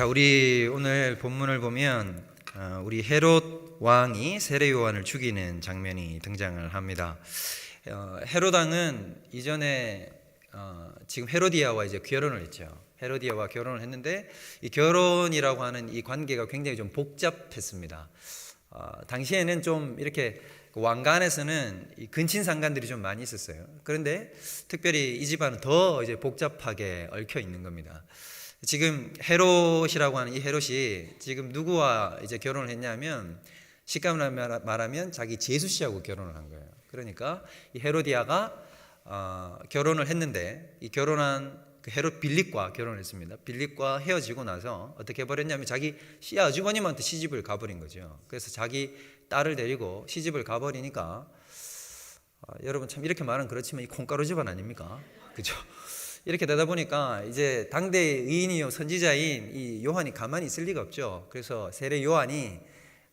자, 우리 오늘 본문을 보면 어, 우리 헤롯 왕이 세례 요한을 죽이는 장면이 등장을 합니다. 어, 헤롯 왕은 이전에 어, 지금 헤로디아와 이제 결혼을 했죠. 헤로디아와 결혼을 했는데 이 결혼이라고 하는 이 관계가 굉장히 좀 복잡했습니다. 어, 당시에는 좀 이렇게 그 왕관에서는 이 근친 상관들이 좀 많이 있었어요. 그런데 특별히 이 집안은 더 이제 복잡하게 얽혀 있는 겁니다. 지금 헤롯이라고 하는 이 헤롯이 지금 누구와 이제 결혼을 했냐면 식감을 말하면 자기 제수 씨하고 결혼을 한 거예요. 그러니까 이 헤로디아가 어, 결혼을 했는데 이 결혼한 그 헤롯 빌립과 결혼했습니다. 빌립과 헤어지고 나서 어떻게 해버렸냐면 자기 시아주버님한테 시집을 가버린 거죠. 그래서 자기 딸을 데리고 시집을 가버리니까 어, 여러분 참 이렇게 말은 그렇지만 이 콩가루 집안 아닙니까? 그죠? 이렇게 되다 보니까 이제 당대의 의인이요 선지자인 이 요한이 가만히 있을 리가 없죠. 그래서 세례 요한이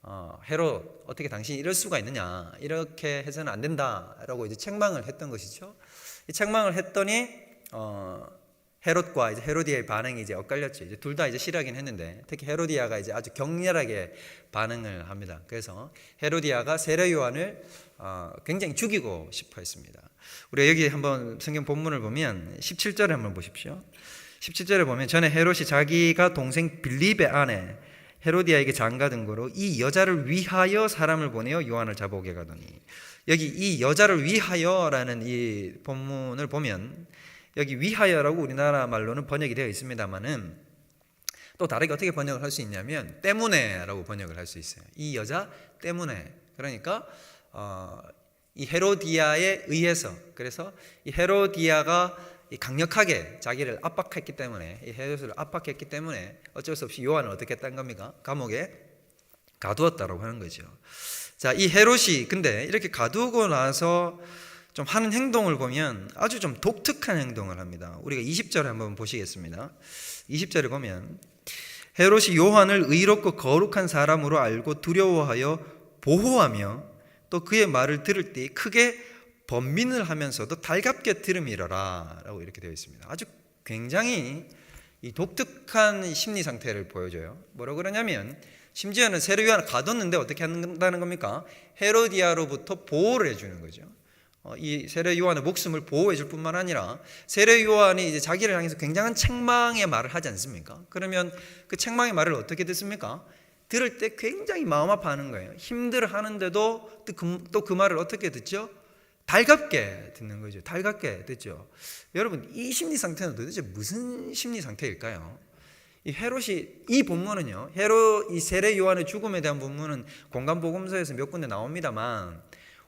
어, 헤롯 어떻게 당신이 이럴 수가 있느냐 이렇게 해서는 안 된다라고 이제 책망을 했던 것이죠. 이 책망을 했더니 어, 헤롯과 이제 헤로디아의 반응이 이제 엇갈렸죠. 이제 둘 다 이제 싫어하긴 했는데 특히 헤로디아가 이제 아주 격렬하게 반응을 합니다. 그래서 헤로디아가 세례 요한을 어, 굉장히 죽이고 싶어 했습니다. 우리 여기 한번 성경 본문을 보면 17절에 한번 보십시오. 17절에 보면 전에 헤롯이 자기가 동생 빌립의 아내 헤로디아에게 장가든 거로 이 여자를 위하여 사람을 보내어 요한을 잡아오게 가더니 여기 이 여자를 위하여라는 이 본문을 보면 여기 위하여라고 우리나라 말로는 번역이 되어 있습니다만은 또 다르게 어떻게 번역을 할 수 있냐면 때문에라고 번역을 할 수 있어요. 이 여자 때문에 그러니까 어, 이 헤로디아에 의해서 그래서 이 헤로디아가 강력하게 자기를 압박했기 때문에 이 헤롯을 압박했기 때문에 어쩔 수 없이 요한을 어떻게 했다는 겁니까? 감옥에 가두었다라고 하는 거죠. 자, 이 헤롯이 근데 이렇게 가두고 나서 좀 하는 행동을 보면 아주 좀 독특한 행동을 합니다. 우리가 20절에 한번 보시겠습니다. 20절에 보면 헤롯이 요한을 의롭고 거룩한 사람으로 알고 두려워하여 보호하며 또 그의 말을 들을 때 크게 번민을 하면서도 달갑게 들음이러라 라고 이렇게 되어 있습니다. 아주 굉장히 이 독특한 심리 상태를 보여줘요. 뭐라 그러냐면 심지어는 세례 요한을 가뒀는데 어떻게 한다는 겁니까? 헤로디아로부터 보호를 해주는 거죠. 어, 이 세례 요한의 목숨을 보호해 줄 뿐만 아니라 세례 요한이 이제 자기를 향해서 굉장한 책망의 말을 하지 않습니까? 그러면 그 책망의 말을 어떻게 듣습니까? 들을 때 굉장히 마음 아파하는 거예요. 힘들어 하는데도 또 그 말을 어떻게 듣죠? 달갑게 듣는 거죠. 달갑게 듣죠. 여러분, 이 심리 상태는 도대체 무슨 심리 상태일까요? 이 헤롯이 이 본문은요. 헤롯 이 세례 요한의 죽음에 대한 본문은 공간 복음서에서 몇 군데 나옵니다만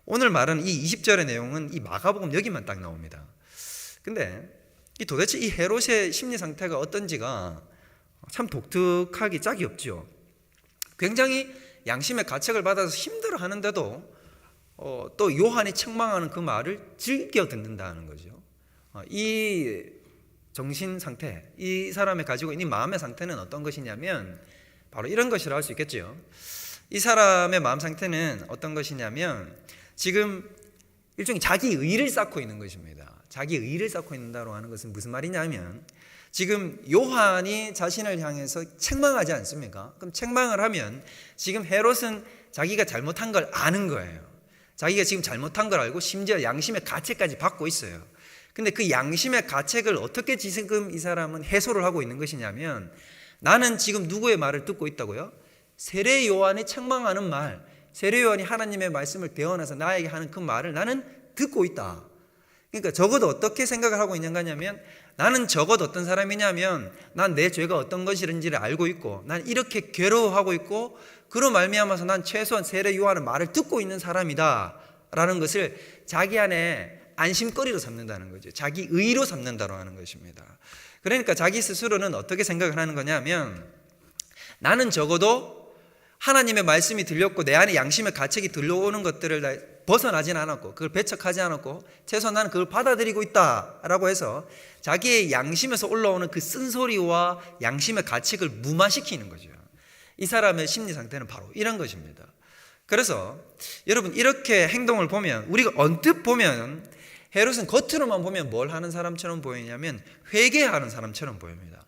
오늘 말은 이 20절의 내용은 이 마가복음 여기만 딱 나옵니다. 근데 이 도대체 이 헤롯의 심리 상태가 어떤지가 참 독특하기 짝이 없죠. 굉장히 양심의 가책을 받아서 힘들어 하는데도 어, 또 요한이 책망하는 그 말을 즐겨 듣는다는 거죠. 어, 이 정신 상태, 이 사람이 가지고 있는 마음의 상태는 어떤 것이냐면 바로 이런 것이라 할 수 있겠죠. 이 사람의 마음 상태는 어떤 것이냐면 지금 일종의 자기 의를 쌓고 있는 것입니다. 자기 의를 쌓고 있다고 하는 것은 무슨 말이냐면 지금 요한이 자신을 향해서 책망하지 않습니까? 그럼 책망을 하면 지금 헤롯은 자기가 잘못한 걸 아는 거예요. 자기가 지금 잘못한 걸 알고 심지어 양심의 가책까지 받고 있어요. 근데 그 양심의 가책을 어떻게 지금 이 사람은 해소를 하고 있는 것이냐면 나는 지금 누구의 말을 듣고 있다고요? 세례 요한이 책망하는 말, 세례 요한이 하나님의 말씀을 배워나서 나에게 하는 그 말을 나는 듣고 있다. 그러니까 적어도 어떻게 생각을 하고 있는가 하면 나는 적어도 어떤 사람이냐면 난 내 죄가 어떤 것이든지를 알고 있고 난 이렇게 괴로워하고 있고 그로 말미암아서 난 최소한 세례 요한의 말을 듣고 있는 사람이다라는 것을 자기 안에 안심거리로 삼는다는 거죠. 자기 의로 삼는다로 하는 것입니다. 그러니까 자기 스스로는 어떻게 생각을 하는 거냐면 나는 적어도 하나님의 말씀이 들렸고 내 안에 양심의 가책이 들려오는 것들을 벗어나진 않았고 그걸 배척하지 않았고 최소한 나는 그걸 받아들이고 있다라고 해서 자기의 양심에서 올라오는 그 쓴소리와 양심의 가책을 무마시키는 거죠. 이 사람의 심리 상태는 바로 이런 것입니다. 그래서 여러분 이렇게 행동을 보면 우리가 언뜻 보면 헤롯은 겉으로만 보면 뭘 하는 사람처럼 보이냐면 회개하는 사람처럼 보입니다.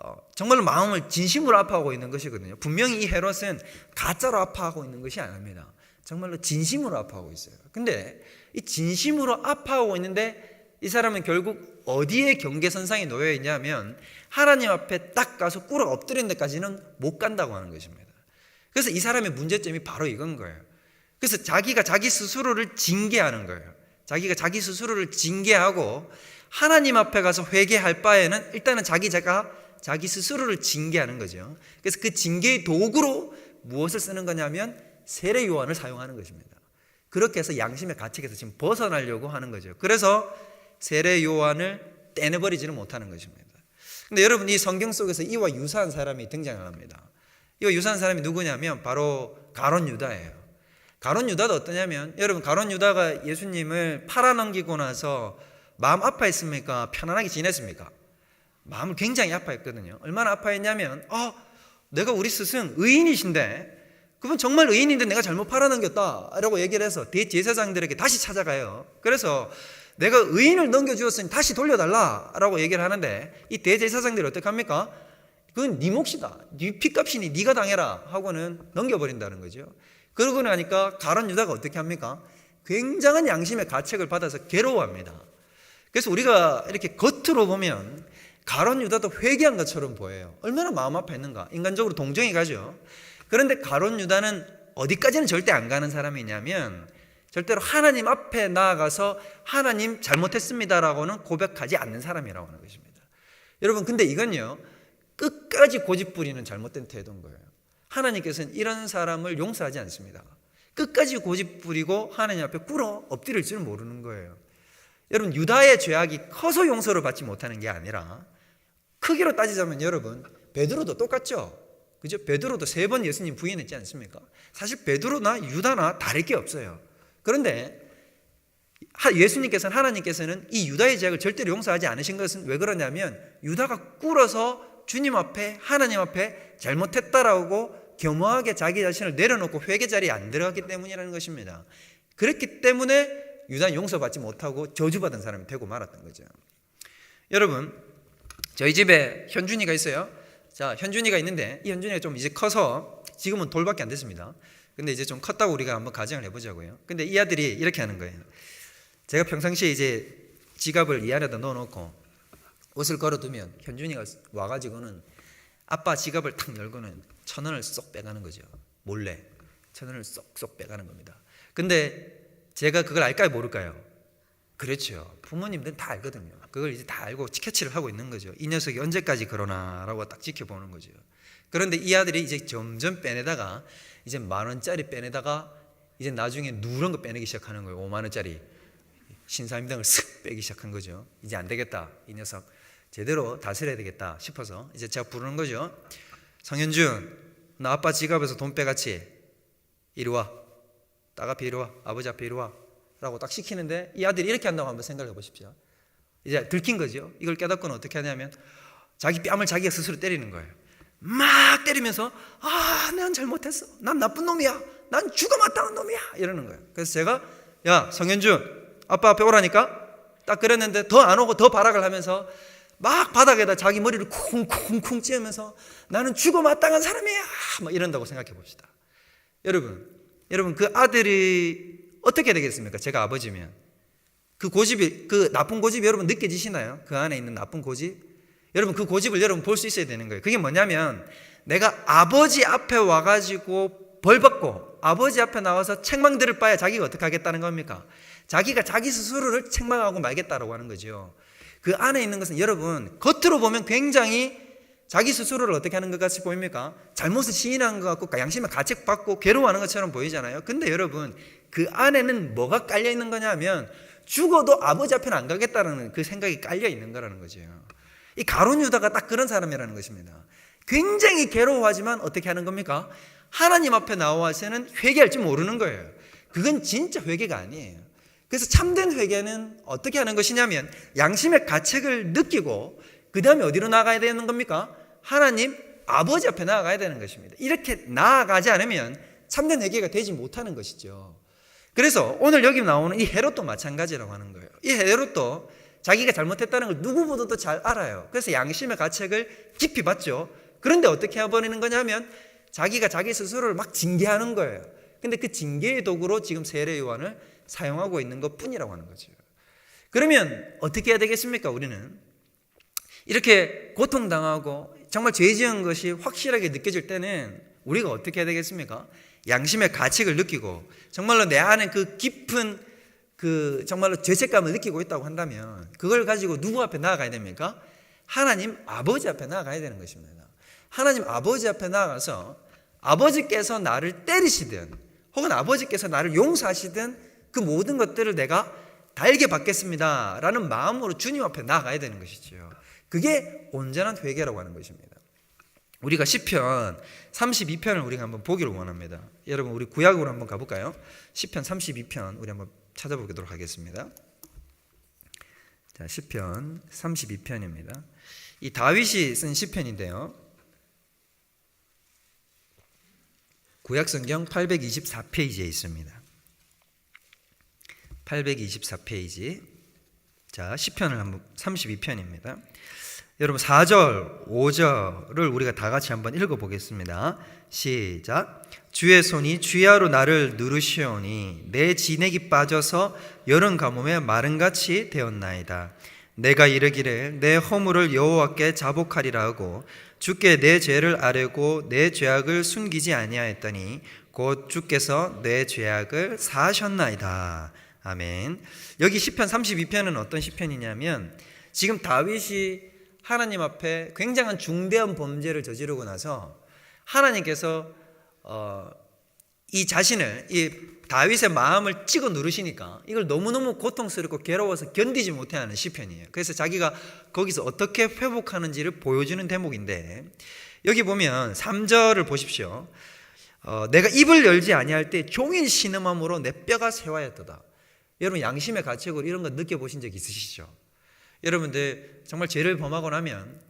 어, 정말로 마음을 진심으로 아파하고 있는 것이거든요. 분명히 이 헤롯은 가짜로 아파하고 있는 것이 아닙니다. 정말로 진심으로 아파하고 있어요. 근데 이 진심으로 아파하고 있는데 이 사람은 결국 어디에 경계선상에 놓여 있냐면 하나님 앞에 딱 가서 꿇어 엎드리는 데까지는 못 간다고 하는 것입니다. 그래서 이 사람의 문제점이 바로 이건 거예요. 그래서 자기가 자기 스스로를 징계하는 거예요. 자기가 자기 스스로를 징계하고 하나님 앞에 가서 회개할 바에는 일단은 자기 자가 자기 스스로를 징계하는 거죠. 그래서 그 징계의 도구로 무엇을 쓰는 거냐면 세례 요한을 사용하는 것입니다. 그렇게 해서 양심의 가책에서 지금 벗어나려고 하는 거죠. 그래서 세례 요한을 떼내버리지는 못하는 것입니다. 근데 여러분 이 성경 속에서 이와 유사한 사람이 등장을 합니다. 이와 유사한 사람이 누구냐면 바로 가론 유다예요. 가론 유다도 어떠냐면 여러분 가론 유다가 예수님을 팔아넘기고 나서 마음 아파했습니까? 편안하게 지냈습니까? 마음을 굉장히 아파했거든요. 얼마나 아파했냐면 어, 내가 우리 스승 의인이신데 그분 정말 의인인데 내가 잘못 팔아넘겼다 라고 얘기를 해서 대제사장들에게 다시 찾아가요. 그래서 내가 의인을 넘겨주었으니 다시 돌려달라 라고 얘기를 하는데 이 대제사장들이 어떻게 합니까? 그건 네 몫이다. 네 피값이니 네가 당해라 하고는 넘겨버린다는 거죠. 그러고 나니까 가론 유다가 어떻게 합니까? 굉장한 양심의 가책을 받아서 괴로워합니다. 그래서 우리가 이렇게 겉으로 보면 가론 유다도 회개한 것처럼 보여요. 얼마나 마음 아파했는가. 인간적으로 동정이 가죠. 그런데 가론 유다는 어디까지는 절대 안 가는 사람이냐면 절대로 하나님 앞에 나아가서 하나님 잘못했습니다라고는 고백하지 않는 사람이라고 하는 것입니다. 여러분 근데 이건요 끝까지 고집 부리는 잘못된 태도인 거예요. 하나님께서는 이런 사람을 용서하지 않습니다. 끝까지 고집 부리고 하나님 앞에 꿇어 엎드릴 줄 모르는 거예요. 여러분 유다의 죄악이 커서 용서를 받지 못하는 게 아니라 크기로 따지자면 여러분 베드로도 똑같죠. 그죠? 베드로도 세 번 예수님 부인했지 않습니까? 사실 베드로나 유다나 다를 게 없어요. 그런데 예수님께서는 하나님께서는 이 유다의 죄악을 절대로 용서하지 않으신 것은 왜 그러냐면 유다가 꿇어서 주님 앞에 하나님 앞에 잘못했다라고 겸허하게 자기 자신을 내려놓고 회개 자리에 안 들어갔기 때문이라는 것입니다. 그랬기 때문에 유다는 용서받지 못하고 저주받은 사람이 되고 말았던 거죠. 여러분, 저희 집에 현준이가 있어요. 자, 현준이가 있는데 이 현준이가 좀 이제 커서 지금은 돌밖에 안 됐습니다. 근데 이제 좀 컸다고 우리가 한번 가정을 해보자고요. 근데 이 아들이 이렇게 하는 거예요. 제가 평상시에 이제 지갑을 이 안에다 넣어놓고 옷을 걸어두면 현준이가 와가지고는 아빠 지갑을 탁 열고는 천 원을 쏙 빼가는 거죠. 몰래 천 원을 쏙쏙 빼가는 겁니다. 근데 제가 그걸 알까요, 모를까요? 그렇죠. 부모님들은 다 알거든요. 그걸 이제 다 알고 캐치를 하고 있는 거죠. 이 녀석이 언제까지 그러나라고 딱 지켜보는 거죠. 그런데 이 아들이 이제 점점 빼내다가 이제 만 원짜리 빼내다가 이제 나중에 누런 거 빼내기 시작하는 거예요. 5만 원짜리 신사임당을 쓱 빼기 시작한 거죠. 이제 안 되겠다. 이 녀석 제대로 다스려야 되겠다 싶어서 이제 제가 부르는 거죠. 성현준, 나 아빠 지갑에서 돈 빼갔지? 이리 와. 딸 앞에 이리 와. 아버지 앞에 이리 와. 라고 딱 시키는데 이 아들이 이렇게 한다고 한번 생각해 보십시오. 이제 들킨 거죠. 이걸 깨닫고는 어떻게 하냐면 자기 뺨을 자기가 스스로 때리는 거예요. 막 때리면서 아, 난 잘못했어. 난 나쁜 놈이야. 난 죽어 마땅한 놈이야. 이러는 거예요. 그래서 제가 야, 성현준, 아빠 앞에 오라니까 딱 그랬는데 더 안 오고 더 발악을 하면서 막 바닥에다 자기 머리를 쿵쿵쿵 찌으면서 나는 죽어 마땅한 사람이야. 막 이런다고 생각해 봅시다. 여러분, 여러분 그 아들이 어떻게 되겠습니까? 제가 아버지면 그 고집이 그 나쁜 고집이 여러분 느껴지시나요? 그 안에 있는 나쁜 고집? 여러분 그 고집을 여러분 볼 수 있어야 되는 거예요. 그게 뭐냐면 내가 아버지 앞에 와 가지고 벌 받고 아버지 앞에 나와서 책망 들을 바에 자기가 어떻게 하겠다는 겁니까? 자기가 자기 스스로를 책망하고 말겠다라고 하는 거죠. 그 안에 있는 것은 여러분 겉으로 보면 굉장히 자기 스스로를 어떻게 하는 것 같이 보입니까? 잘못을 시인한 것 같고 양심의 가책받고 괴로워하는 것처럼 보이잖아요. 근데 여러분 그 안에는 뭐가 깔려 있는 거냐면 죽어도 아버지 앞에는 안 가겠다는 그 생각이 깔려 있는 거라는 거죠. 이 가론 유다가 딱 그런 사람이라는 것입니다. 굉장히 괴로워하지만 어떻게 하는 겁니까? 하나님 앞에 나와서는 회개할 줄 모르는 거예요. 그건 진짜 회개가 아니에요. 그래서 참된 회개는 어떻게 하는 것이냐면 양심의 가책을 느끼고 그 다음에 어디로 나가야 되는 겁니까? 하나님 아버지 앞에 나아가야 되는 것입니다. 이렇게 나아가지 않으면 참된 회개가 되지 못하는 것이죠. 그래서 오늘 여기 나오는 이 헤롯도 마찬가지라고 하는 거예요. 이 헤롯도 자기가 잘못했다는 걸 누구보다도 잘 알아요. 그래서 양심의 가책을 깊이 받죠. 그런데 어떻게 해버리는 거냐면 자기가 자기 스스로를 막 징계하는 거예요. 근데 그 징계의 도구로 지금 세례 요한을 사용하고 있는 것 뿐이라고 하는 거죠. 그러면 어떻게 해야 되겠습니까? 우리는 이렇게 고통당하고 정말 죄 지은 것이 확실하게 느껴질 때는 우리가 어떻게 해야 되겠습니까? 양심의 가책을 느끼고 정말로 내 안에 그 깊은 그 정말로 죄책감을 느끼고 있다고 한다면 그걸 가지고 누구 앞에 나아가야 됩니까? 하나님 아버지 앞에 나아가야 되는 것입니다. 하나님 아버지 앞에 나아가서 아버지께서 나를 때리시든 혹은 아버지께서 나를 용서하시든 그 모든 것들을 내가 달게 받겠습니다. 라는 마음으로 주님 앞에 나아가야 되는 것이지요. 그게 온전한 회개라고 하는 것입니다. 우리가 시편 32편을 우리가 한번 보기를 원합니다. 여러분 우리 구약으로 한번 가볼까요? 시편 32편 우리 한번 찾아보도록 하겠습니다. 자, 시편 32편입니다. 이 다윗이 쓴 시편인데요. 구약 성경 824페이지에 있습니다. 824페이지. 자, 시편을 한번 32편입니다. 여러분 4절, 5절을 우리가 다 같이 한번 읽어 보겠습니다. 시작. 주의 손이 주야로 나를 누르시오니 내 진액이 빠져서 여름 가뭄에 마른 같이 되었나이다. 내가 이르기를 내 허물을 여호와께 자복하리라 하고 주께 내 죄를 아뢰고 내 죄악을 숨기지 아니하였더니 곧 주께서 내 죄악을 사하셨나이다. 아멘. 여기 시편 32편은 어떤 시편이냐면 지금 다윗이 하나님 앞에 굉장한 중대한 범죄를 저지르고 나서 하나님께서 어, 이 자신을 이 다윗의 마음을 찍어 누르시니까 이걸 너무너무 고통스럽고 괴로워서 견디지 못해하는 시편이에요. 그래서 자기가 거기서 어떻게 회복하는지를 보여주는 대목인데 여기 보면 3절을 보십시오. 어, 내가 입을 열지 아니할 때 종일 신음함으로 내 뼈가 세화였도다. 여러분 양심의 가책으로 이런 거 느껴보신 적 있으시죠? 여러분들 정말 죄를 범하고 나면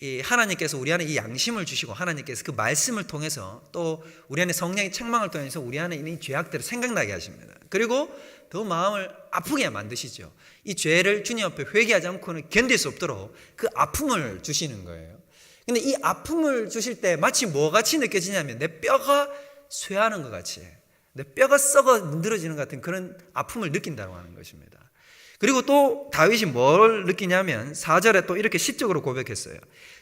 이 하나님께서 우리 안에 이 양심을 주시고 하나님께서 그 말씀을 통해서 또 우리 안에 성령의 책망을 통해서 우리 안에 있는 이 죄악들을 생각나게 하십니다. 그리고 더 마음을 아프게 만드시죠. 이 죄를 주님 앞에 회개하지 않고는 견딜 수 없도록 그 아픔을 주시는 거예요. 근데 이 아픔을 주실 때 마치 뭐 같이 느껴지냐면 내 뼈가 쇠하는 것 같이 내 뼈가 썩어 문드러지는 것 같은 그런 아픔을 느낀다고 하는 것입니다. 그리고 또 다윗이 뭘 느끼냐면 4절에 또 이렇게 시적으로 고백했어요.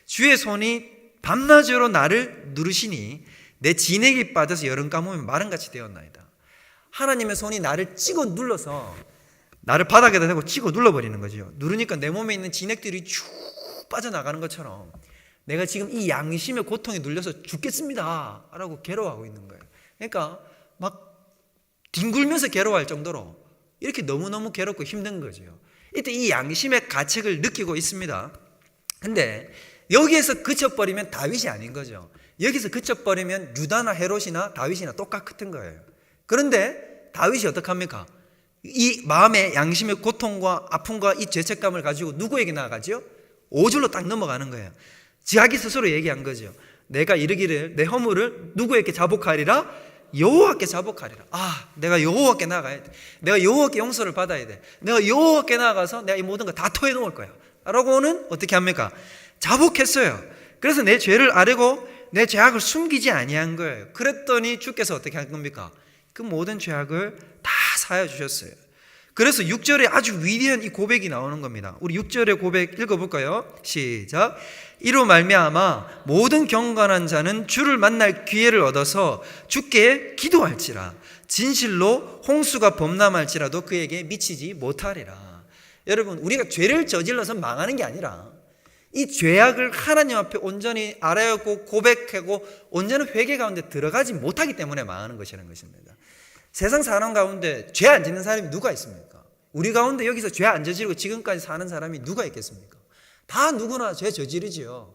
주의 손이 밤낮으로 나를 누르시니 내 진액이 빠져서 여름 가뭄에 마른같이 되었나이다. 하나님의 손이 나를 찍어 눌러서 나를 바닥에다 대고 찍어 눌러버리는 거죠. 누르니까 내 몸에 있는 진액들이 쭉 빠져나가는 것처럼 내가 지금 이 양심의 고통에 눌려서 죽겠습니다. 라고 괴로워하고 있는 거예요. 그러니까 막 뒹굴면서 괴로워할 정도로 이렇게 너무너무 괴롭고 힘든 거죠. 이때 이 양심의 가책을 느끼고 있습니다. 근데 여기에서 그쳐버리면 다윗이 아닌 거죠. 여기서 그쳐버리면 유다나 헤롯이나 다윗이나 똑같은 거예요. 그런데 다윗이 어떡합니까? 이 마음의 양심의 고통과 아픔과 이 죄책감을 가지고 누구에게 나아가죠? 5절로 딱 넘어가는 거예요. 자기 스스로 얘기한 거죠. 내가 이르기를 내 허물을 누구에게 자복하리라? 여호와께 자복하리라. 아, 내가 여호와께 나가야 돼. 내가 여호와께 용서를 받아야 돼. 내가 여호와께 나가서 내가 이 모든 거 다 토해 놓을 거야. 라고는 어떻게 합니까? 자복했어요. 그래서 내 죄를 아뢰고 내 죄악을 숨기지 아니한 거예요. 그랬더니 주께서 어떻게 한 겁니까? 그 모든 죄악을 다 사해 주셨어요. 그래서 6절에 아주 위대한 이 고백이 나오는 겁니다. 우리 6절의 고백 읽어볼까요? 시작. 이로 말미암아 모든 경건한 자는 주를 만날 기회를 얻어서 주께 기도할지라 진실로 홍수가 범람할지라도 그에게 미치지 못하리라. 여러분 우리가 죄를 저질러서 망하는 게 아니라 이 죄악을 하나님 앞에 온전히 알아야고 고백하고 온전한 회개 가운데 들어가지 못하기 때문에 망하는 것이라는 것입니다. 세상 사람 가운데 죄 안 짓는 사람이 누가 있습니까? 우리 가운데 여기서 죄 안 저지르고 지금까지 사는 사람이 누가 있겠습니까? 다 누구나 죄 저지르지요.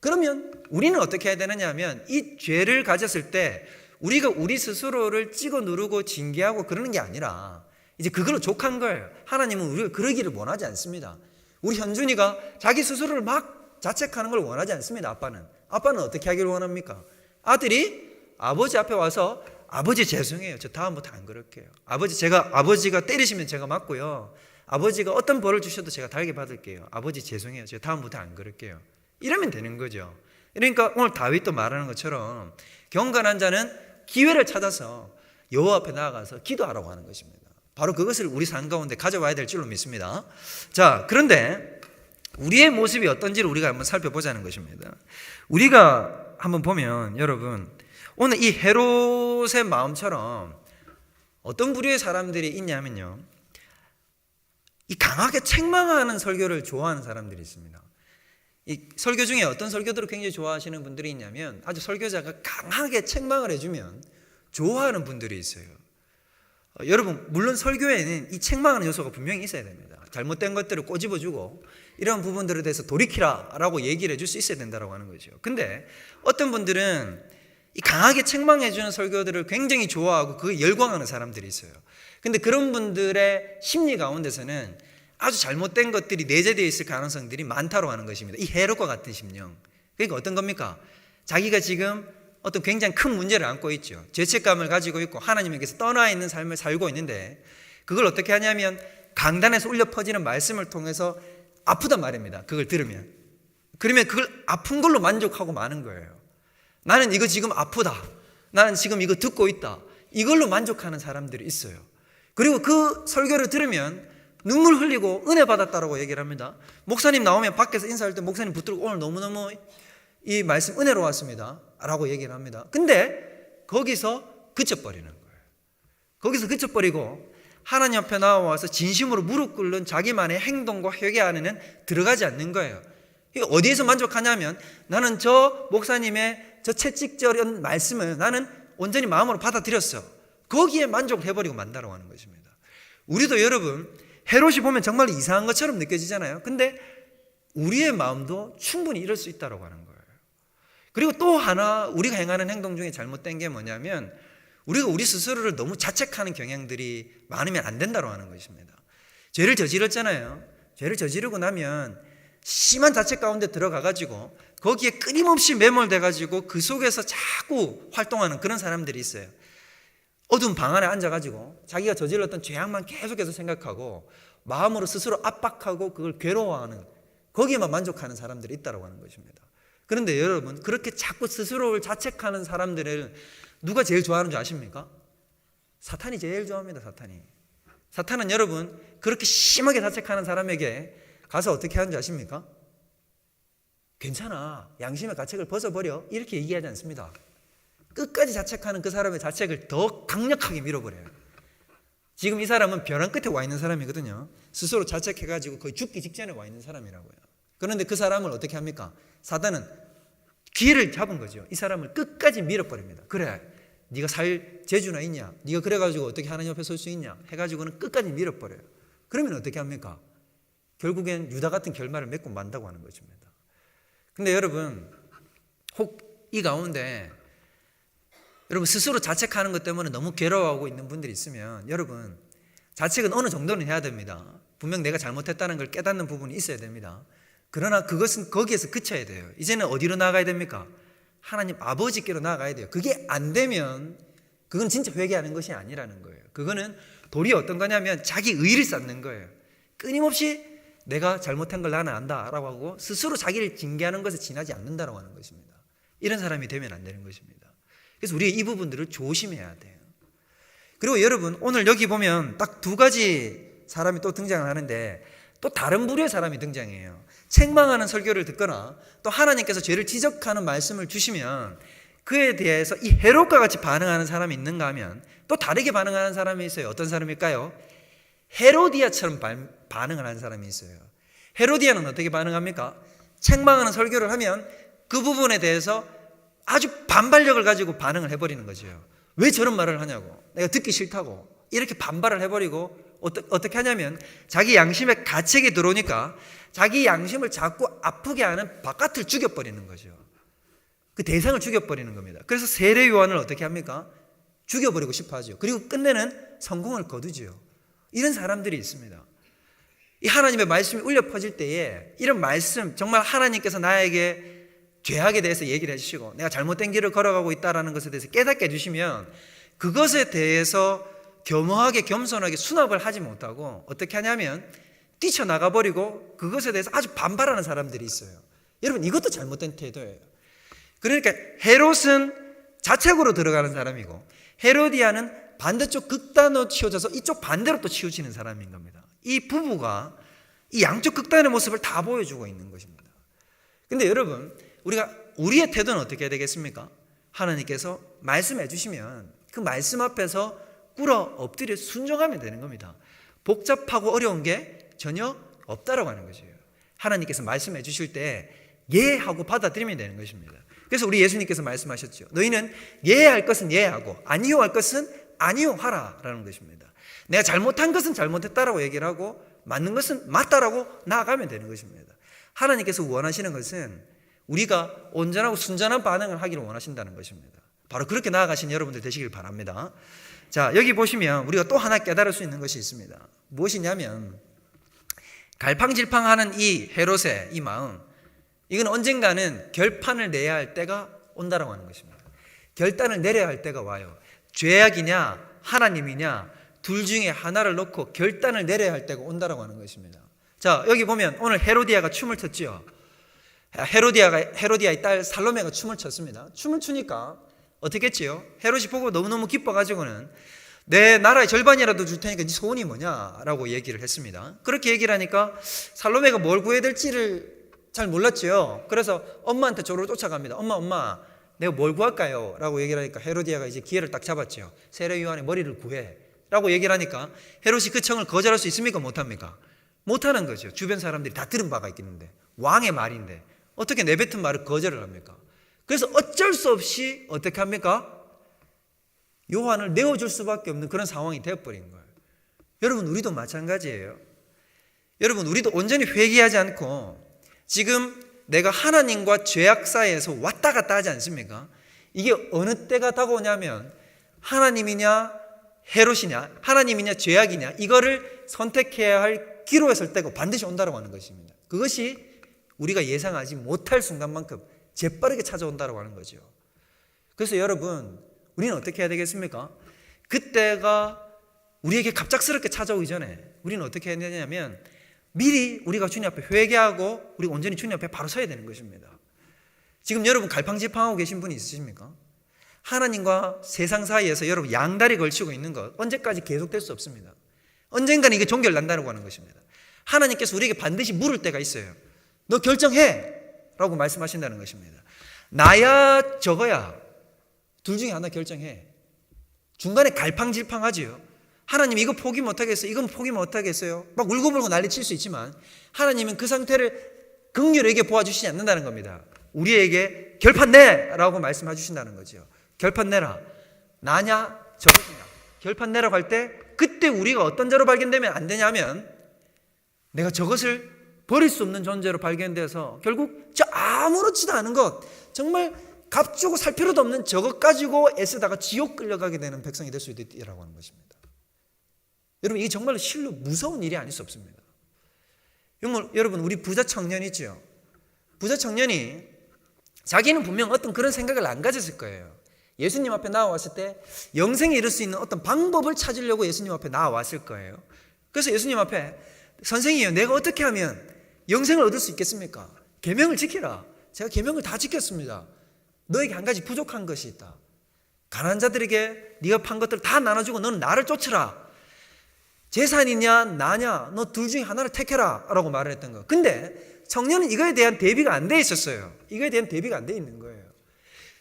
그러면 우리는 어떻게 해야 되느냐 하면 이 죄를 가졌을 때 우리가 우리 스스로를 찍어 누르고 징계하고 그러는 게 아니라 이제 그걸로 족한 거예요. 하나님은 우리가 그러기를 원하지 않습니다. 우리 현준이가 자기 스스로를 막 자책하는 걸 원하지 않습니다. 아빠는. 아빠는 어떻게 하기를 원합니까? 아들이 아버지 앞에 와서 아버지 죄송해요. 저 다음부터 안 그럴게요. 아버지 제가 아버지가 때리시면 제가 맞고요. 아버지가 어떤 벌을 주셔도 제가 달게 받을게요. 아버지 죄송해요. 제가 다음부터 안 그럴게요. 이러면 되는 거죠. 그러니까 오늘 다윗도 말하는 것처럼 경건한 자는 기회를 찾아서 여호와 앞에 나아가서 기도하라고 하는 것입니다. 바로 그것을 우리 삶 가운데 가져와야 될 줄로 믿습니다. 자, 그런데 우리의 모습이 어떤지를 우리가 한번 살펴보자는 것입니다. 우리가 한번 보면 여러분 오늘 이 헤롯의 마음처럼 어떤 부류의 사람들이 있냐면요. 이 강하게 책망하는 설교를 좋아하는 사람들이 있습니다. 이 설교 중에 어떤 설교들을 굉장히 좋아하시는 분들이 있냐면 아주 설교자가 강하게 책망을 해주면 좋아하는 분들이 있어요. 어, 여러분 물론 설교에는 이 책망하는 요소가 분명히 있어야 됩니다. 잘못된 것들을 꼬집어주고 이런 부분들에 대해서 돌이키라라고 얘기를 해줄 수 있어야 된다고 하는 거죠. 근데 어떤 분들은 이 강하게 책망해주는 설교들을 굉장히 좋아하고 그 열광하는 사람들이 있어요. 근데 그런 분들의 심리 가운데서는 아주 잘못된 것들이 내재되어 있을 가능성들이 많다고 하는 것입니다. 이 해롭과 같은 심령. 그러니까 어떤 겁니까? 자기가 지금 어떤 굉장히 큰 문제를 안고 있죠. 죄책감을 가지고 있고 하나님에게서 떠나 있는 삶을 살고 있는데 그걸 어떻게 하냐면 강단에서 울려 퍼지는 말씀을 통해서 아프단 말입니다. 그걸 들으면. 그러면 그걸 아픈 걸로 만족하고 마는 거예요. 나는 이거 지금 아프다. 나는 지금 이거 듣고 있다. 이걸로 만족하는 사람들이 있어요. 그리고 그 설교를 들으면 눈물 흘리고 은혜 받았다라고 얘기를 합니다. 목사님 나오면 밖에서 인사할 때 목사님 붙들고 오늘 너무너무 이 말씀 은혜로 왔습니다. 라고 얘기를 합니다. 근데 거기서 그쳐버리는 거예요. 거기서 그쳐버리고 하나님 앞에 나와서 진심으로 무릎 꿇는 자기만의 행동과 회개 안에는 들어가지 않는 거예요. 어디에서 만족하냐면 나는 저 목사님의 저 채찍절한 말씀을 나는 온전히 마음으로 받아들였어. 거기에 만족을 해버리고 만다라고 하는 것입니다. 우리도 여러분 헤롯이 보면 정말 이상한 것처럼 느껴지잖아요. 근데 우리의 마음도 충분히 이럴 수 있다고 하는 거예요. 그리고 또 하나 우리가 행하는 행동 중에 잘못된 게 뭐냐면 우리가 우리 스스로를 너무 자책하는 경향들이 많으면 안 된다고 하는 것입니다. 죄를 저질렀잖아요. 죄를 저지르고 나면 심한 자책 가운데 들어가 가지고 거기에 끊임없이 매몰돼 가지고 그 속에서 자꾸 활동하는 그런 사람들이 있어요. 어두운 방 안에 앉아 가지고 자기가 저질렀던 죄악만 계속해서 생각하고 마음으로 스스로 압박하고 그걸 괴로워하는 거기에만 만족하는 사람들이 있다고 하는 것입니다. 그런데 여러분 그렇게 자꾸 스스로를 자책하는 사람들을 누가 제일 좋아하는 줄 아십니까? 사탄이 제일 좋아합니다. 사탄이. 사탄은 여러분 그렇게 심하게 자책하는 사람에게 가서 어떻게 하는지 아십니까? 괜찮아. 양심의 가책을 벗어버려. 이렇게 얘기하지 않습니다. 끝까지 자책하는 그 사람의 자책을 더 강력하게 밀어버려요. 지금 이 사람은 벼랑 끝에 와 있는 사람이거든요. 스스로 자책해가지고 거의 죽기 직전에 와 있는 사람이라고요. 그런데 그 사람을 어떻게 합니까? 사단은 기회를 잡은 거죠. 이 사람을 끝까지 밀어버립니다. 그래, 네가 살 재주나 있냐? 네가 그래가지고 어떻게 하나님 옆에 설 수 있냐? 해가지고는 끝까지 밀어버려요. 그러면 어떻게 합니까? 결국엔 유다 같은 결말을 맺고 만다고 하는 것입니다. 근데 여러분, 혹 이 가운데 여러분 스스로 자책하는 것 때문에 너무 괴로워하고 있는 분들이 있으면 여러분 자책은 어느 정도는 해야 됩니다. 분명 내가 잘못했다는 걸 깨닫는 부분이 있어야 됩니다. 그러나 그것은 거기에서 그쳐야 돼요. 이제는 어디로 나가야 됩니까? 하나님 아버지께로 나가야 돼요. 그게 안 되면 그건 진짜 회개하는 것이 아니라는 거예요. 그거는 도리 어떤 거냐면 자기 의를 쌓는 거예요. 끊임없이 내가 잘못한 걸 나는 안다라고 하고 스스로 자기를 징계하는 것에 지나지 않는다라고 하는 것입니다. 이런 사람이 되면 안 되는 것입니다. 그래서 우리가 이 부분들을 조심해야 돼요. 그리고 여러분 오늘 여기 보면 딱 두 가지 사람이 또 등장을 하는데 또 다른 부류의 사람이 등장해요. 책망하는 설교를 듣거나 또 하나님께서 죄를 지적하는 말씀을 주시면 그에 대해서 이 헤롯과 같이 반응하는 사람이 있는가 하면 또 다르게 반응하는 사람이 있어요. 어떤 사람일까요? 헤로디아처럼 반응을 하는 사람이 있어요. 헤로디아는 어떻게 반응합니까? 책망하는 설교를 하면 그 부분에 대해서 아주 반발력을 가지고 반응을 해버리는 거죠. 왜 저런 말을 하냐고. 내가 듣기 싫다고. 이렇게 반발을 해버리고 어떻게 하냐면 자기 양심의 가책이 들어오니까 자기 양심을 자꾸 아프게 하는 바깥을 죽여버리는 거죠. 그 대상을 죽여버리는 겁니다. 그래서 세례 요한을 어떻게 합니까? 죽여버리고 싶어 하죠. 그리고 끝내는 성공을 거두죠. 이런 사람들이 있습니다. 이 하나님의 말씀이 울려 퍼질 때에 이런 말씀, 정말 하나님께서 나에게 죄악에 대해서 얘기를 해주시고 내가 잘못된 길을 걸어가고 있다는 것에 대해서 깨닫게 해주시면 그것에 대해서 겸허하게 겸손하게 수납을 하지 못하고 어떻게 하냐면 뛰쳐나가 버리고 그것에 대해서 아주 반발하는 사람들이 있어요. 여러분 이것도 잘못된 태도예요. 그러니까 헤롯은 자책으로 들어가는 사람이고 헤로디아는 반대쪽 극단으로 치워져서 이쪽 반대로 또 치우치는 사람인 겁니다. 이 부부가 이 양쪽 극단의 모습을 다 보여주고 있는 것입니다. 근데 여러분 우리가 우리의 태도는 어떻게 해야 되겠습니까? 하나님께서 말씀해 주시면 그 말씀 앞에서 꿇어 엎드려 순종하면 되는 겁니다. 복잡하고 어려운 게 전혀 없다라고 하는 것이에요. 하나님께서 말씀해 주실 때 예 하고 받아들이면 되는 것입니다. 그래서 우리 예수님께서 말씀하셨죠. 너희는 예할 것은 예하고 아니요 할 것은 아니요 하라라는 것입니다. 내가 잘못한 것은 잘못했다라고 얘기를 하고 맞는 것은 맞다라고 나아가면 되는 것입니다. 하나님께서 원하시는 것은 우리가 온전하고 순전한 반응을 하기를 원하신다는 것입니다. 바로 그렇게 나아가신 여러분들 되시길 바랍니다. 자, 여기 보시면 우리가 또 하나 깨달을 수 있는 것이 있습니다. 무엇이냐면 갈팡질팡하는 이 헤롯의 이 마음 이건 언젠가는 결판을 내야 할 때가 온다라고 하는 것입니다. 결단을 내려야 할 때가 와요. 죄악이냐 하나님이냐 둘 중에 하나를 놓고 결단을 내려야 할 때가 온다라고 하는 것입니다. 자, 여기 보면 오늘 헤로디아가 춤을 췄지요. 헤로디아가 헤로디아의 딸 살로메가 춤을 췄습니다. 춤을 추니까 어떻게 했지요? 헤롯이 보고 너무너무 기뻐 가지고는 내 나라의 절반이라도 줄 테니까 네 소원이 뭐냐라고 얘기를 했습니다. 그렇게 얘기를 하니까 살로메가 뭘 구해야 될지를 잘 몰랐지요. 그래서 엄마한테 저로 쫓아갑니다. 엄마, 엄마, 내가 뭘 구할까요? 라고 얘기를 하니까 헤로디아가 이제 기회를 딱 잡았죠. 세례 요한의 머리를 구해. 라고 얘기를 하니까 헤롯이 그 청을 거절할 수 있습니까? 못합니까? 못하는 거죠. 주변 사람들이 다 들은 바가 있겠는데. 왕의 말인데. 어떻게 내뱉은 말을 거절을 합니까? 그래서 어쩔 수 없이 어떻게 합니까? 요한을 내어줄 수밖에 없는 그런 상황이 되어버린 거예요. 여러분, 우리도 마찬가지예요. 여러분, 우리도 온전히 회개하지 않고 지금 내가 하나님과 죄악 사이에서 왔다 갔다 하지 않습니까? 이게 어느 때가 다가오냐면 하나님이냐 헤롯이냐 하나님이냐 죄악이냐 이거를 선택해야 할 기로에 설 때가 반드시 온다고 하는 것입니다. 그것이 우리가 예상하지 못할 순간만큼 재빠르게 찾아온다고 하는 거죠. 그래서 여러분 우리는 어떻게 해야 되겠습니까? 그때가 우리에게 갑작스럽게 찾아오기 전에 우리는 어떻게 해야 되냐면 미리 우리가 주님 앞에 회개하고 우리 온전히 주님 앞에 바로 서야 되는 것입니다. 지금 여러분 갈팡질팡하고 계신 분이 있으십니까? 하나님과 세상 사이에서 여러분 양다리 걸치고 있는 것 언제까지 계속될 수 없습니다. 언젠가는 이게 종결 난다고 하는 것입니다. 하나님께서 우리에게 반드시 물을 때가 있어요. 너 결정해! 라고 말씀하신다는 것입니다. 나야 저거야. 둘 중에 하나 결정해. 중간에 갈팡질팡하지요. 하나님 이거 포기 못하겠어요. 이건 포기 못하겠어요. 막 울고불고 난리 칠 수 있지만 하나님은 그 상태를 극률에게 보아주시지 않는다는 겁니다. 우리에게 결판 내라고 말씀해 주신다는 거죠. 결판 내라. 나냐 저것이냐. 결판 내라고 할 때 그때 우리가 어떤 자로 발견되면 안 되냐면 내가 저것을 버릴 수 없는 존재로 발견돼서 결국 저 아무렇지도 않은 것 정말 값주고 살 필요도 없는 저것 가지고 애쓰다가 지옥 끌려가게 되는 백성이 될수 있다라고 하는 것입니다. 여러분 이게 정말로 실로 무서운 일이 아닐 수 없습니다. 여러분 우리 부자 청년이죠. 부자 청년이 자기는 분명 어떤 그런 생각을 안 가졌을 거예요. 예수님 앞에 나와왔을 때 영생에 이를 수 있는 어떤 방법을 찾으려고 예수님 앞에 나와왔을 거예요. 그래서 예수님 앞에 선생이요 내가 어떻게 하면 영생을 얻을 수 있겠습니까? 계명을 지키라. 제가 계명을 다 지켰습니다. 너에게 한 가지 부족한 것이 있다. 가난한 자들에게 네가 판 것들 다 나눠주고 너는 나를 쫓으라. 재산이냐 나냐 너 둘 중에 하나를 택해라 라고 말을 했던 거 근데 청년은 이거에 대한 대비가 안 돼 있었어요 이거에 대한 대비가 안 돼 있는 거예요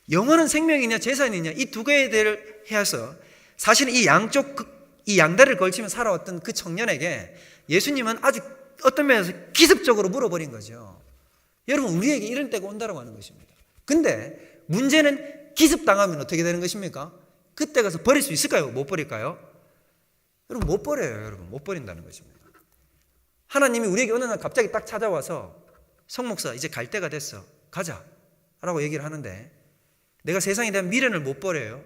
영원한 생명이냐 재산이냐 이 두 개에 대해서 사실은 이 양쪽 이 양다리를 걸치며 살아왔던 그 청년에게 예수님은 아주 어떤 면에서 기습적으로 물어버린 거죠 여러분 우리에게 이런 때가 온다고 하는 것입니다 근데 문제는 기습당하면 어떻게 되는 것입니까? 그때 가서 버릴 수 있을까요? 못 버릴까요? 여러분 못 버려요, 여러분. 못 버린다는 것입니다. 하나님이 우리에게 어느 날 갑자기 딱 찾아와서 성목사 이제 갈 때가 됐어. 가자. 라고 얘기를 하는데 내가 세상에 대한 미련을 못 버려요.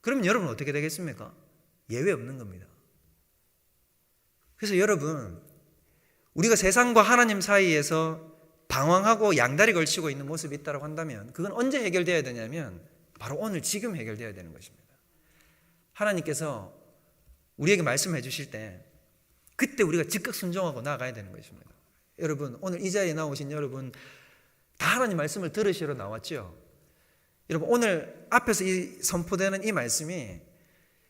그러면 여러분 어떻게 되겠습니까? 예외 없는 겁니다. 그래서 여러분 우리가 세상과 하나님 사이에서 방황하고 양다리 걸치고 있는 모습이 있다고 한다면 그건 언제 해결돼야 되냐면 바로 오늘 지금 해결돼야 되는 것입니다. 하나님께서 우리에게 말씀해 주실 때 그때 우리가 즉각 순종하고 나아가야 되는 것입니다. 여러분 오늘 이 자리에 나오신 여러분 다 하나님 말씀을 들으시러 나왔죠. 여러분 오늘 앞에서 이 선포되는 이 말씀이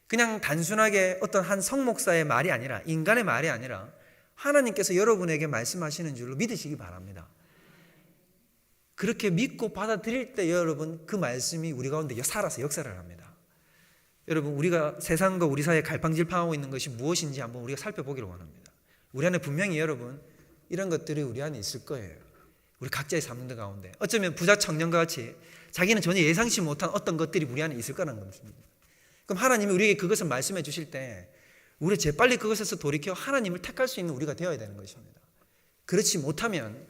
그냥 단순하게 어떤 한 성목사의 말이 아니라 인간의 말이 아니라 하나님께서 여러분에게 말씀하시는 줄로 믿으시기 바랍니다. 그렇게 믿고 받아들일 때 여러분 그 말씀이 우리 가운데 살아서 역사를 합니다. 여러분 우리가 세상과 우리 사이에 갈팡질팡하고 있는 것이 무엇인지 한번 우리가 살펴보기를 원합니다. 우리 안에 분명히 여러분 이런 것들이 우리 안에 있을 거예요. 우리 각자의 삶들 가운데 어쩌면 부자 청년과 같이 자기는 전혀 예상치 못한 어떤 것들이 우리 안에 있을 거라는 것입니다. 그럼 하나님이 우리에게 그것을 말씀해 주실 때 우리 재빨리 그것에서 돌이켜 하나님을 택할 수 있는 우리가 되어야 되는 것입니다. 그렇지 못하면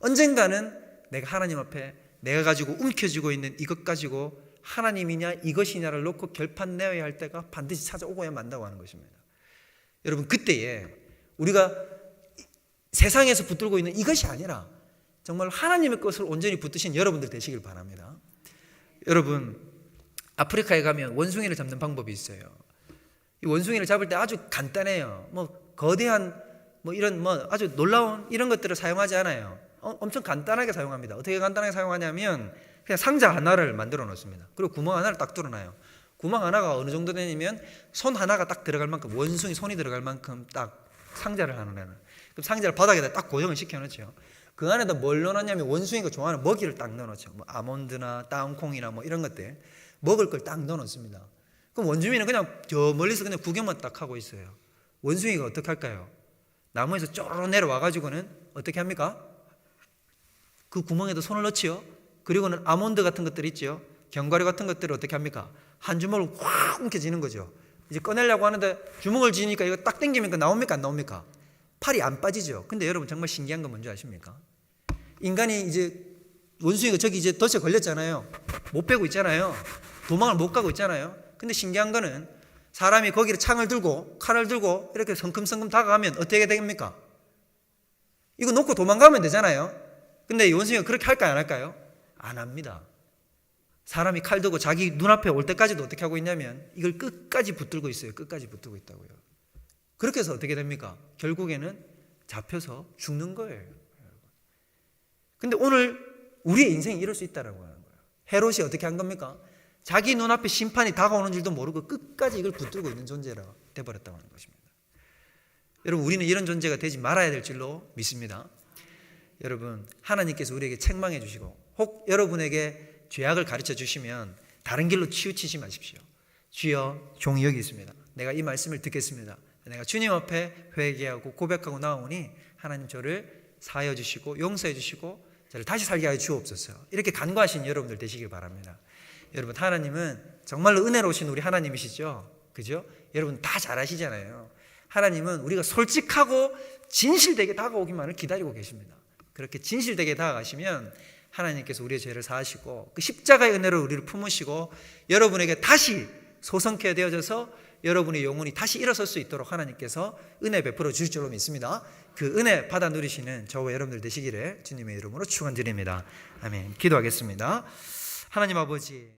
언젠가는 내가 하나님 앞에 내가 가지고 움켜쥐고 있는 이것 가지고 하나님이냐 이것이냐를 놓고 결판 내어야 할 때가 반드시 찾아오고야 만다고 하는 것입니다. 여러분 그때에 우리가 세상에서 붙들고 있는 이것이 아니라 정말 하나님의 것을 온전히 붙드신 여러분들 되시길 바랍니다. 여러분 아프리카에 가면 원숭이를 잡는 방법이 있어요. 이 원숭이를 잡을 때 아주 간단해요. 뭐 거대한 뭐 이런 뭐 아주 놀라운 이런 것들을 사용하지 않아요. 어, 엄청 간단하게 사용합니다. 어떻게 간단하게 사용하냐면 그냥 상자 하나를 만들어 놓습니다. 그리고 구멍 하나를 딱 뚫어놔요. 구멍 하나가 어느 정도 되냐면 손 하나가 딱 들어갈 만큼 원숭이 손이 들어갈 만큼 딱 상자를 하나 내는. 그럼 상자를 바닥에다 딱 고정을 시켜 놓죠. 그 안에다 뭘 넣어놨냐면 원숭이가 좋아하는 먹이를 딱 넣어놓죠. 뭐 아몬드나 땅콩이나 뭐 이런 것들 먹을 걸 딱 넣어놓습니다. 그럼 원주민은 그냥 저 멀리서 그냥 구경만 딱 하고 있어요. 원숭이가 어떻게 할까요? 나무에서 쪼르르 내려와 가지고는 어떻게 합니까? 그 구멍에도 손을 넣지요. 그리고는 아몬드 같은 것들 있죠. 견과류 같은 것들을 어떻게 합니까? 한 주먹을 확 움켜쥐는 거죠. 이제 꺼내려고 하는데 주먹을 쥐니까 이거 딱 당기니까 나옵니까? 안 나옵니까? 팔이 안 빠지죠. 근데 여러분 정말 신기한 건 뭔지 아십니까? 인간이 이제 원숭이가 저기 이제 덫에 걸렸잖아요. 못 빼고 있잖아요. 도망을 못 가고 있잖아요. 근데 신기한 거는 사람이 거기를 창을 들고 칼을 들고 이렇게 성큼성큼 다가가면 어떻게 됩니까? 이거 놓고 도망가면 되잖아요. 근데 이 원숭이가 그렇게 할까요? 안 할까요? 안 합니다. 사람이 칼 들고 자기 눈앞에 올 때까지도 어떻게 하고 있냐면 이걸 끝까지 붙들고 있어요. 끝까지 붙들고 있다고요. 그렇게 해서 어떻게 됩니까? 결국에는 잡혀서 죽는 거예요. 근데 오늘 우리의 인생이 이럴 수 있다라고 하는 거예요. 헤롯이 어떻게 한 겁니까? 자기 눈앞에 심판이 다가오는 줄도 모르고 끝까지 이걸 붙들고 있는 존재라 돼버렸다고 하는 것입니다. 여러분 우리는 이런 존재가 되지 말아야 될 줄로 믿습니다. 여러분 하나님께서 우리에게 책망해 주시고 혹 여러분에게 죄악을 가르쳐 주시면 다른 길로 치우치지 마십시오. 주여 종이 여기 있습니다. 내가 이 말씀을 듣겠습니다. 내가 주님 앞에 회개하고 고백하고 나오니 하나님 저를 사하여 주시고 용서해 주시고 저를 다시 살게 하여 주옵소서. 이렇게 간구하신 여러분들 되시길 바랍니다. 여러분 하나님은 정말로 은혜로우신 우리 하나님이시죠. 그죠? 여러분 다 잘 아시잖아요. 하나님은 우리가 솔직하고 진실되게 다가오기만을 기다리고 계십니다. 그렇게 진실되게 다가가시면 하나님께서 우리의 죄를 사하시고 그 십자가의 은혜로 우리를 품으시고 여러분에게 다시 소성케 되어져서 여러분의 영혼이 다시 일어설 수 있도록 하나님께서 은혜 베풀어 주실 줄로 믿습니다. 그 은혜 받아 누리시는 저와 여러분들 되시기를 주님의 이름으로 축원드립니다. 아멘. 기도하겠습니다. 하나님 아버지